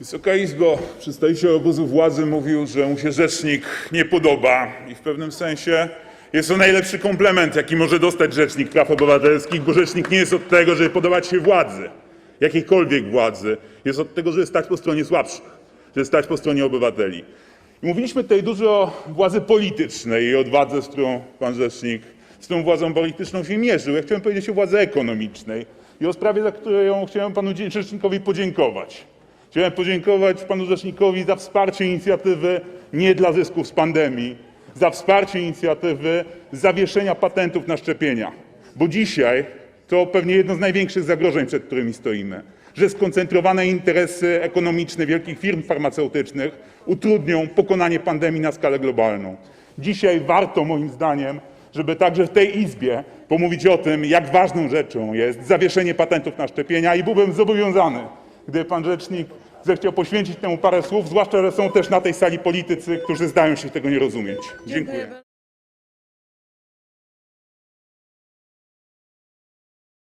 Wysoka Izbo, przedstawiciel obozu władzy mówił, że mu się rzecznik nie podoba i w pewnym sensie jest to najlepszy komplement, jaki może dostać rzecznik praw obywatelskich, bo rzecznik nie jest od tego, żeby podobać się władzy, jakiejkolwiek władzy, jest od tego, żeby stać po stronie słabszych, żeby stać po stronie obywateli. I mówiliśmy tutaj dużo o władzy politycznej i odwadze, z którą pan rzecznik, z tą władzą polityczną się mierzył. Ja chciałem powiedzieć o władzy ekonomicznej i o sprawie, za którą chciałem panu rzecznikowi podziękować. Chciałem podziękować panu rzecznikowi za wsparcie inicjatywy nie dla zysków z pandemii, za wsparcie inicjatywy zawieszenia patentów na szczepienia, bo dzisiaj to pewnie jedno z największych zagrożeń, przed którymi stoimy, że skoncentrowane interesy ekonomiczne wielkich firm farmaceutycznych utrudnią pokonanie pandemii na skalę globalną. Dzisiaj warto moim zdaniem, żeby także w tej Izbie pomówić o tym, jak ważną rzeczą jest zawieszenie patentów na szczepienia i byłbym zobowiązany, gdyby pan rzecznik zechciał poświęcić temu parę słów, zwłaszcza, że są też na tej sali politycy, którzy zdają się tego nie rozumieć. Dziękuję.